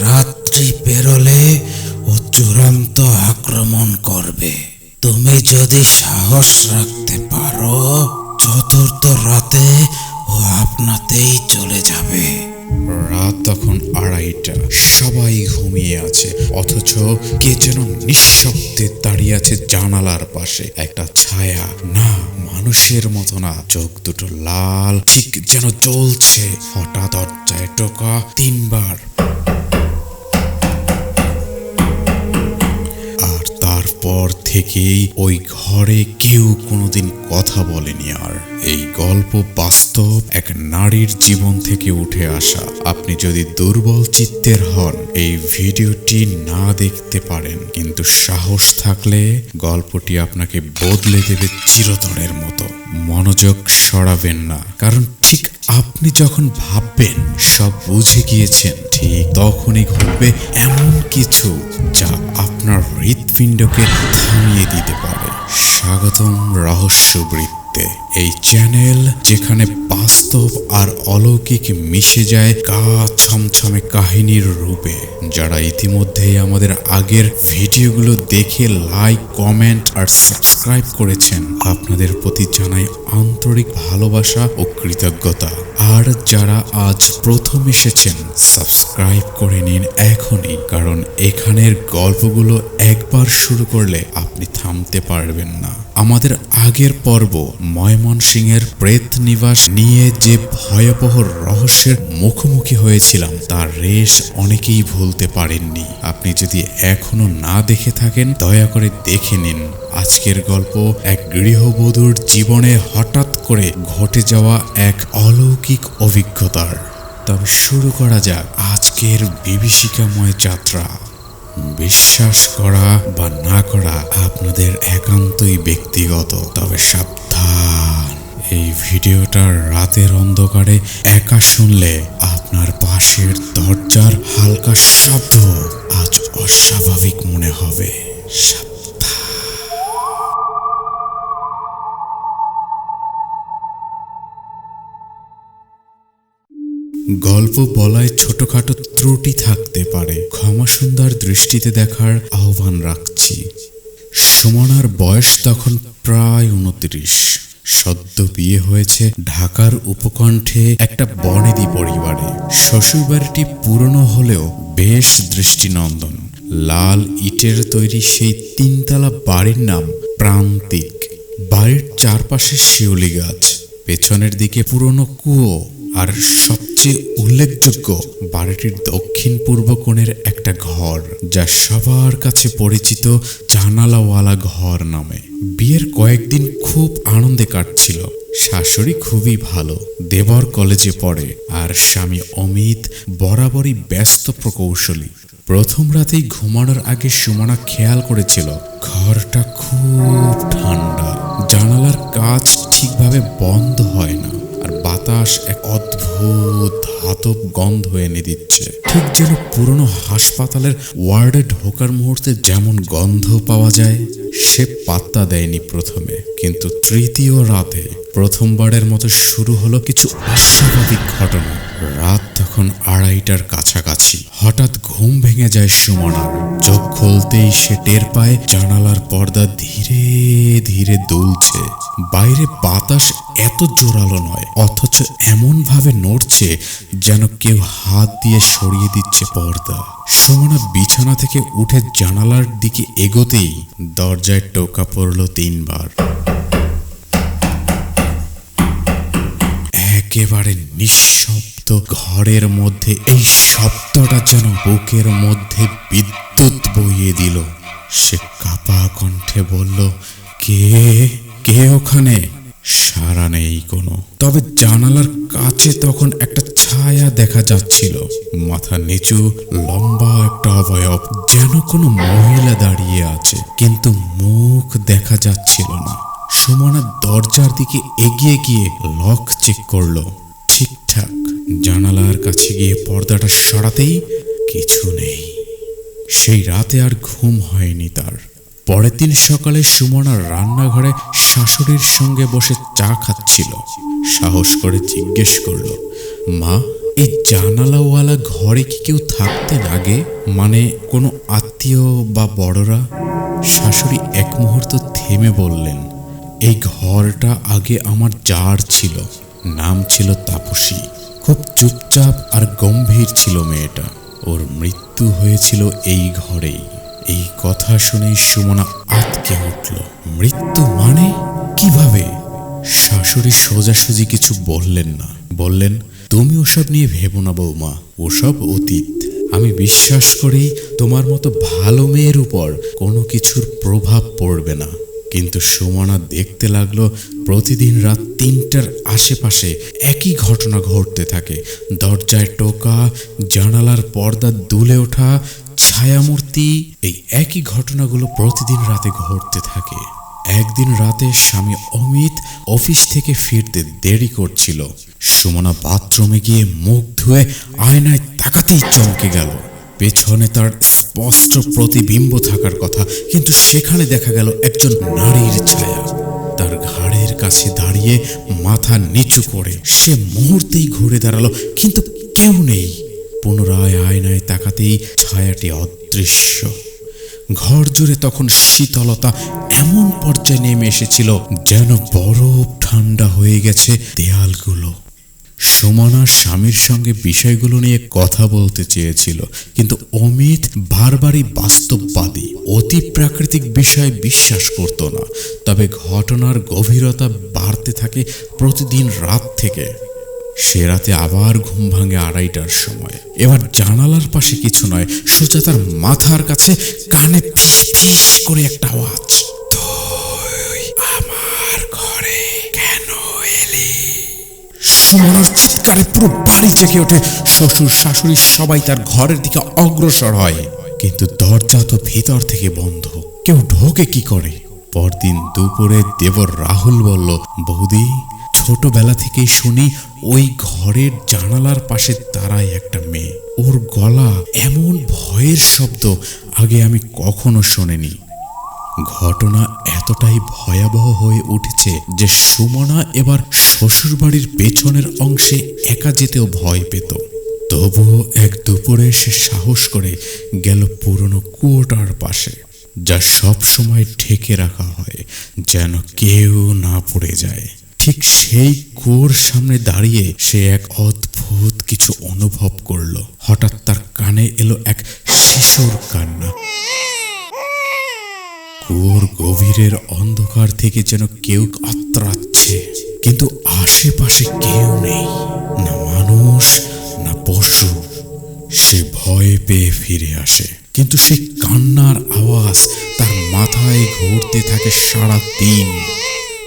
রাত্রি পেরোলে ও চূড়ান্ত আক্রমণ করবে। তুমি যদি সাহস রাখতে পারো, চতুর্থ রাতে ও আপনাতেই চলে যাবে। রাত তখন আড়াইটা। সবাই ঘুমিয়ে আছে, অথচ কে যেন নিঃশব্দে দাঁড়িয়ে আছে জানালার পাশে। একটা ছায়া, না, মানুষের মতো না। চোখ দুটো লাল, ঠিক যেন জ্বলছে। হঠাৎ দরজায় টোকা, তিনবার। আর তারপর থেকেই ওই ঘরে কেউ কোনোদিন কথা বলেনি আর। এই গল্প বাস্তব এক নারীর জীবন থেকে উঠে আসা। আপনি যদি দুর্বল চিত্তের হন, এই ভিডিওটি না দেখতে পারেন, কিন্তু সাহস থাকলে গল্পটি আপনাকে বদলে দেবে চিরতরের মতো। মনোযোগ সরাবেন না, কারণ ঠিক আপনি যখন ভাববেন, সব বুঝে গিয়েছেন, ঠিক তখনই ঘটবে এমন কিছু যা আপনার হৃৎপিণ্ডকে থামিয়ে দিতে পারে। স্বাগতম রহস্য বৃত্তে এই চ্যানেল যেখানে বাস্তব আর অলৌকিক মিশে যায় গা, ছমছমে কাহিনীর রূপে। যারা ইতিমধ্যেই আমাদের আগের ভিডিওগুলো দেখে লাইক কমেন্ট আর সাবস্ক্রাইব করেছেন, আপনাদের প্রতি জানাই আন্তরিক ভালোবাসা ও কৃতজ্ঞতা। আর যারা আজ প্রথম এসেছেন সাবস্ক্রাইব করে নিন এখনই, কারণ এখানের গল্পগুলো একবার শুরু করলে আপনি থামতে পারবেন না। আমাদের আগের পর্ব ময়মনসিংহের প্রেত নিবাস নিয়ে যে ভয়াবহ রহস্যের মুখোমুখি হয়েছিলাম, তার রেশ অনেকেই ভুলতে পারেননি। আপনি যদি এখনও না দেখে থাকেন, দয়া করে দেখে নিন। আজকের গল্প এক গৃহবধূর জীবনে হঠাৎ করে ঘটে যাওয়া এক অলৌকিক অভিজ্ঞতার। তবে শুরু করা যাক আজকের বিভীষিকাময় যাত্রা। বিশ্বাস করা বা না করা আপনাদের একান্তই ব্যক্তিগত। তবে সাবধান। এই ভিডিওটার রাতের অন্ধকারে একা শুনলে আপনার পাশের দরজার হালকা শব্দ আজ অস্বাভাবিক মনে হবে। গল্প বলায় ছোটখাটো ত্রুটি থাকতে পারে। ক্ষমা সুন্দর দৃষ্টিতে দেখার আহ্বান রাখছি। সুমনার বয়স তখন প্রায় উনত্রিশ সদ্য বিয়ে হয়েছে ঢাকার উপকণ্ঠে একটা বনেদি পরিবারে। শ্বশুরবাড়িটি পুরনো হলেও বেশ দৃষ্টিনন্দন। লাল ইটের তৈরি সেই তিনতলা বাড়ির নাম প্রান্তিক। বাড়ির চারপাশে শিউলি গাছ। পেছনের দিকে পুরনো কুয়ো। আর সবচেয়ে উল্লেখযোগ্য বাড়িটির দক্ষিণ পূর্ব কোণের একটা ঘর, যা সবার কাছে পরিচিত জানালাওয়ালা ঘর নামে। বিয়ের কয়েকদিন খুব আনন্দে কাটছিল। শাশুড়ি খুবই ভালো, দেবর কলেজে পড়ে, আর স্বামী অমিত বরাবরই ব্যস্ত প্রকৌশলী। প্রথম রাতেই ঘুমানোর আগে সুমনা খেয়াল করেছিল, ঘরটা খুব ঠান্ডা, জানালার কাজ ঠিকভাবে বন্ধ হয় না। বাতাস এক অদ্ভুত ধাতব গন্ধ এনে দিচ্ছে। ঠিক যেন পুরনো হাসপাতালের ওয়ার্ডে ঢোকার মুহূর্তে যেমন গন্ধ পাওয়া যায় সে পাত্তা দেয়নি প্রথমে, কিন্তু তৃতীয় রাতে প্রথমবারের মতো শুরু হলো কিছু অস্বাভাবিক ঘটনা। রাত তখন আড়াইটার কাছাকাছি। হঠাৎ ঘুম ভেঙে যায় সুমনার চোখ খুলতেই সে টের পায়, জানালার পর্দা ধীরে ধীরে দুলছে। বাইরে বাতাস এত জোরালো নয়, অথচ এমন ভাবে নড়ছে যেন কেউ হাত দিয়ে সরিয়ে দিচ্ছে পর্দা। সুমনা বিছানা থেকে উঠে জানালার দিকে এগোতেই দরজায় টোকা পড়ল তিনবার। একেবারে নিঃশব্দ ঘরের মধ্যে এই শব্দটা যেন বুকের মধ্যে বিদ্যুৎ বইয়ে দিল। সে কাপা কণ্ঠে বলল, কে? কে ওখানে? সারা নেই কোনো। তবে জানালার কাছে তখন একটা ছায়া দেখা যাচ্ছিল। মাথা নিচু লম্বা একটা অবয়ব যেন কোনো মহিলা দাঁড়িয়ে আছে। কিন্তু মুখ দেখা যাচ্ছিল না। সুমনা দরজার দিকে এগিয়ে গিয়ে লক চেক করল। ঠিকঠাক জানালার কাছে গিয়ে পর্দাটা সরাতেই কিছু নেই। সেই রাতে আর ঘুম হয়নি তার। পরের দিন সকালে সুমনা রান্নাঘরে শাশুড়ির সঙ্গে বসে চা খাচ্ছিল। সাহস করে জিজ্ঞেস করল, মা, এই জানালাওয়ালা ঘরে কি কেউ থাকতেন আগে মানে কোনো আত্মীয় বা বড়রা? শাশুড়ি এক মুহূর্ত থেমে বললেন, এই ঘরটা আগে আমার জার ছিল, নাম ছিল তাপসী। খুব চুপচাপ আর গম্ভীর ছিল মেয়েটা। ওর মৃত্যু হয়েছিল এই ঘরেই। এই কথা শুনে সুমনা আটকে উঠল। মৃত্যু মানে? কীভাবে? শাশুড়ি সোজাসুজি কিছু বললেন না। বললেন, তুমি ওসব নিয়ে ভেবো না বৌমা, ওসব অতীত। আমি বিশ্বাস করি তোমার মতো ভালো মেয়ের উপর কোনো কিছুর প্রভাব পড়বে না। কিন্তু সুমনা দেখতে লাগল, প্রতিদিন রাত তিনটার আশেপাশে একই ঘটনা ঘটতে থাকে। দরজায় টোকা, জানালার পর্দা দুলে ওঠা ছায়ামূর্তি, এই একই ঘটনাগুলো প্রতিদিন রাতে ঘটতে থাকে। একদিন রাতে স্বামী অমিত অফিস থেকে ফিরতে দেরি করছিল। সুমনা বাথরুমে গিয়ে মুখ ধুয়ে আয়নায় তাকাতেই চমকে গেল। পেছনে তার স্পষ্ট প্রতিবিম্ব থাকার কথা, কিন্তু সেখানে দেখা গেল একজন নারীর ছায়া। তার ঘাড়ের কাছে দাঁড়িয়ে মাথা নিচু করে সে মুহূর্তেই ঘুরে দাঁড়াল, কিন্তু কেউ নেই। পুনরায় আয়নায় তাকাতেই ছায়াটি অদৃশ্য। ঘর জুড়ে তখন শীতলতা এমন পর্যায়ে নেমে এসেছিল যেন বরফ ঠান্ডা হয়ে গেছে দেয়ালগুলো। সুমনা স্বামীর সঙ্গে বিষয়গুলো নিয়ে কথা বলতে চেয়েছিল, কিন্তু অমিত বারবারই বাস্তববাদী, অতি প্রাকৃতিক বিষয়ে বিশ্বাস করত না। তবে ঘটনার গভীরতা বাড়তে থাকে প্রতিদিন রাত থেকে। সে রাতে আবার ঘুম ভাঙে আড়াইটার সময়। এবার জানালার পাশে কিছু নয় সোজা তার মাথার কাছে কানে ফিস ফিস করে একটা আওয়াজ। আমার ঘরে সুমনার চিৎকারে পুরো বাড়ি জেগে ওঠে। শ্বশুর শাশুড়ি সবাই তার ঘরের দিকে অগ্রসর হয়। কিন্তু দরজা তো ভিতর থেকে বন্ধ। কেউ ঢোকে কি করে? পরদিন দুপুরে দেবর রাহুল বলল, বৌদি ছোটবেলা থেকেই শুনি ওই ঘরের জানালার পাশে দাঁড়ায় একটা মেয়ে। ওর গলা এমন ভয়ের শব্দ আগে আমি কখনো শুনিনি। ঘটনা এতটাই ভয়াবহ হয়ে উঠেছে যে সুমনা এবার শ্বশুরবাড়ির পেছনের অংশে একা যেতেও ভয় পেত। তবুও এক দুপুরে সে সাহস করে গেল পুরনো কুয়োটার পাশে, যা সব সময় ঢেকে রাখা হয়, যেন কেউ না পড়ে যায়। ঠিক সেই কুয়োর সামনে দাঁড়িয়ে সে এক অদ্ভুত কিছু অনুভব করল। হঠাৎ তার কানে এলো এক শিশুর কান্না। কুয়োর গভীরের অন্ধকার থেকে যেন কেউ আত্রাচ্ছে। কিন্তু আশেপাশে কেউ নেই। না মানুষ, না পশু। সে ভয় পেয়ে ফিরে আসে। কিন্তু সে কান্নার আওয়াজ তার মাথায় ঘুরতে থাকে সারা দিন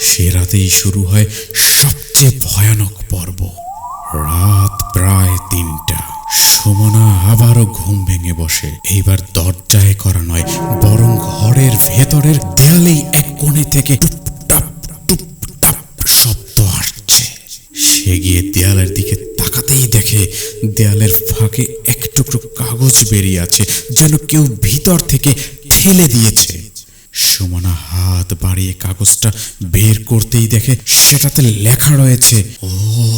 সে রাতেই শুরু হয় সবচেয়ে ভয়ানক পর্ব। রাত প্রায় তিনটা। সুমনা আবারও ঘুম ভেঙে বসে। এইবার দরজায় করা নয়, বরং ঘরের ভেতরের দেয়ালেই এক কোণে থেকে শব্দ আসছে। সে গিয়ে দেয়ালের দিকে তাকাতেই দেখে দেয়ালের ফাঁকে এক টুকরো কাগজ বেরিয়ে আছে, যেন কেউ ভিতর থেকে ঠেলে দিয়েছে। সুমনা হাত বাড়িয়ে কাগজটা বের করতেই দেখে সেটাতে লেখা রয়েছে, ও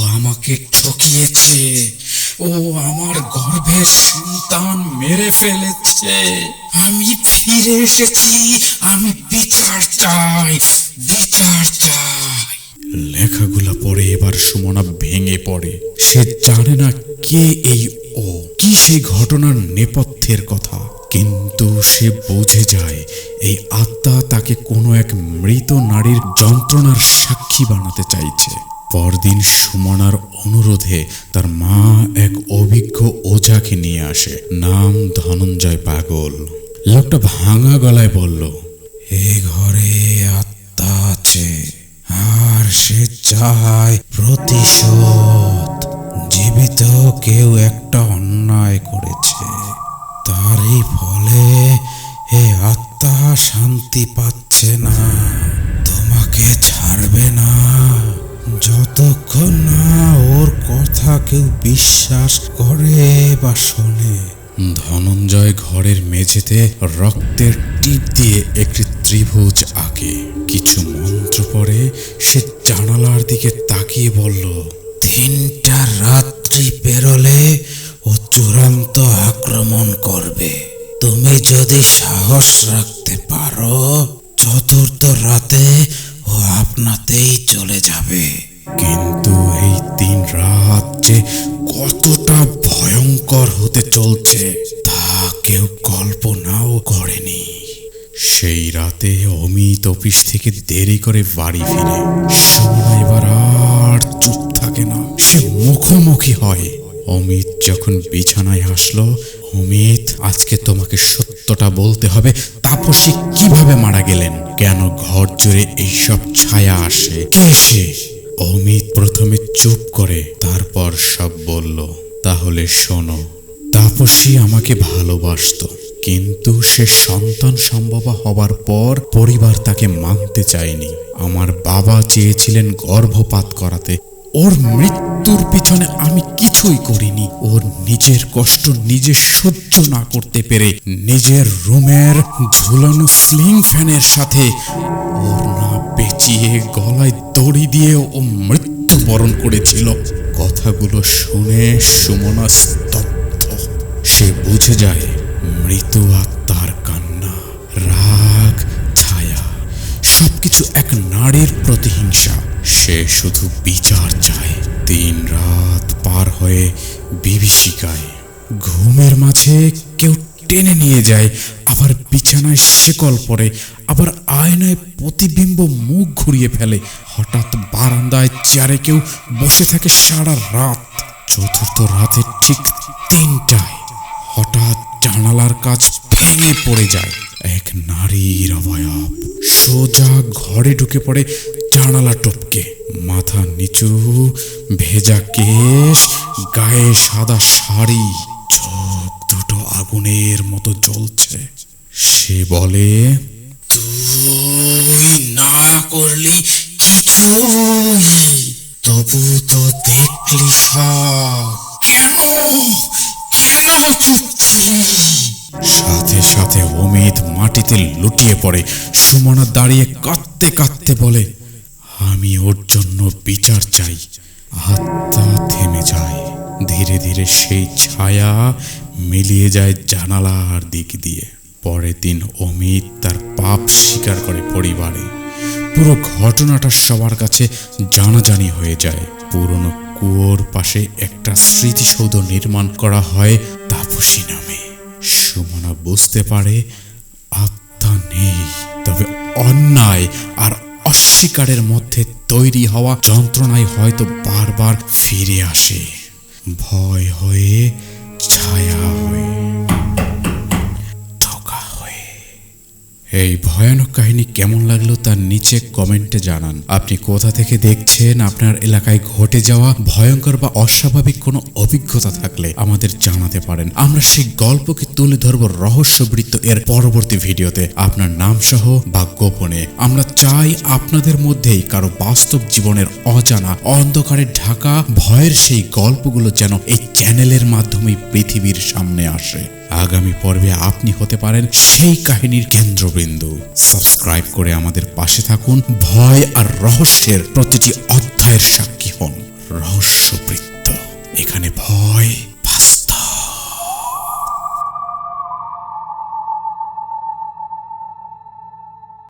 আমাকে ঠকিয়েছে, ও আমার গর্ভের সন্তান মেরে ফেলেছে, আমি ফিরে এসেছি, আমি বিচার চাই বিচার চাই। লেখাগুলো পড়ে এবার সুমনা ভেঙে পড়ে। সে জানে না কে এই ও, কি সেই ঘটনার নেপথ্যের কথা। কিন্তু সে বুঝে যায় এই আত্মা তাকে কোনো এক মৃত নারীর যন্ত্রণার সাক্ষী বানাতে চাইছে। পরদিন সুমনার অনুরোধে তার মা এক অভিজ্ঞ ওঝাকে নিয়ে আসে, নাম ধনঞ্জয় পাগল। লোকটা ভাঙা গলায় বলল, এ ঘরে আত্মা আছে, আর সে চায় প্রতিশোধ। জীবিত কেউ একটা অন্যায় করেছে, তারই ফলে এ আত্মা শান্তি পাচ্ছে না, তোমাকে ছাড়বে না। যতক্ষণ না ওর কথা কেউ বিশ্বাস করে বা শোনে, ধনঞ্জয় ঘরের মেঝেতে রক্তের টিপ দিয়ে একটি ত্রিভুজ আঁকে। কিছু মন্ত্র পরে সে জানালার দিকে তাকিয়ে বলল, তিনটা রাত্রি পেরোলে ও চূড়ান্ত আক্রমণ করবে। তুমি যদি সাহস রাখতে থেকে দেরি করে বাড়ি ফিরে। এবার আর চুপ থাকে না, সে মুখোমুখি হয়। অমিত যখন বিছানায় আসলো অমিত, আজকে তোমাকে সত্যটা বলতে হবে, তাপসী কীভাবে মারা গেলেন? কেন ঘর জুড়ে এইসব ছায়া আসে? কে সে? অমিত প্রথমে চুপ করে, তারপর সব বলল, তাহলে শোনো, তাপসী আমাকে ভালোবাসতো কিন্তু সে সন্তান সম্ভবা হবার পর পরিবার তাকে মানতে চায়নি। আমার বাবা চেয়েছিলেন গর্ভপাত করাতে। ওর মৃত্যুর পিছনে আমি কিছুই করিনি। ওর নিজের কষ্ট নিজে সহ্য না করতে পেরে নিজের রুমের ঝুলানো স্লিং ফ্যানের সাথে ওর না পেঁচিয়ে গলায় দড়ি দিয়ে ও মৃত্যুবরণ করেছিল। কথাগুলো শুনে সুমনা স্তব্ধ। সে বুঝে যায় মৃত আত্মার কান্না, রাগ, ছায়া, সবকিছু এক নারীর প্রতিহিংসা। সে শুধু বিচার চায় তিন রাত পার হয়ে বিভীষিকায়। ঘুমের মাঝে কেউ টেনে নিয়ে যায়, আবার বিছানায় শেকল পড়ে আবার আয়নায় প্রতিবিম্ব মুখ ঘুরিয়ে ফেলে। হঠাৎ বারান্দায় চেয়ারে কেউ বসে থাকে সারা রাত। চতুর্থ রাতে ঠিক তিনটায়। জানালার কাজ ভেঙে পড়ে যায়। এক নারীর অবয়ব। সোজা ঘরে ঢুকে পড়ে জানালা টপকে। মাথা নিচু, ভেজা কেশ, গায়ে সাদা শাড়ি। চোখ দুটো আগুনের মতো জ্বলছে। সে বলে, তুই লুটিয়ে পড়ে। সুমনা দাঁড়িয়ে কাঁদতে কাঁদতে বলে, আমি ওর জন্য বিচার চাই। আত্মা থেমে যায়। ধীরে ধীরে সেই ছায়া মিলিয়ে যায় জানালার দিক দিয়ে। পরের দিন অমিত তার পাপ স্বীকার করে পরিবারে। পুরো ঘটনাটা সবার কাছে জানাজানি হয়ে যায়। পুরনো কুয়োর পাশে একটা স্মৃতিসৌধ নির্মাণ করা হয় তাপসী নামে। সুমনা বুঝতে পারে অন্যায় আর অস্বীকারের মধ্যে তৈরি হওয়া যন্ত্রণায় হয়তো বারবার ফিরে আসে। ভয় হয়ে, ছায়া হয়ে, ধোকা হয়ে। এই ভয়ানক কাহিনী কেমন লাগল তার নিচে কমেন্টে জানান। আপনি কোথা থেকে দেখছেন, আপনার এলাকায় ঘটে যাওয়া ভয়ঙ্কর বা অস্বাভাবিক কোনো অভিজ্ঞতা থাকলে আমাদের জানাতে পারেন। আমরা সেই গল্পকে তুলে ধরব রহস্যবৃত্ত এর পরবর্তী ভিডিওতে। আপনার নাম সহ বা গোপনে। আমরা চাই আপনাদের মধ্যেই কারও বাস্তব জীবনের অজানা অন্ধকারে ঢাকা, ভয়ের সেই গল্পগুলো যেন এই চ্যানেলের মাধ্যমেই পৃথিবীর সামনে আসে। আগামী পর্বে আপনি হতে পারেন সেই কাহিনীর কেন্দ্রবিন্দু। সাবস্ক্রাইব করে আমাদের পাশে থাকুন। ভয় আর রহস্যের প্রতিটি অধ্যায়ের সাক্ষী হন। রহস্যবৃত্ত। এখানে ভয়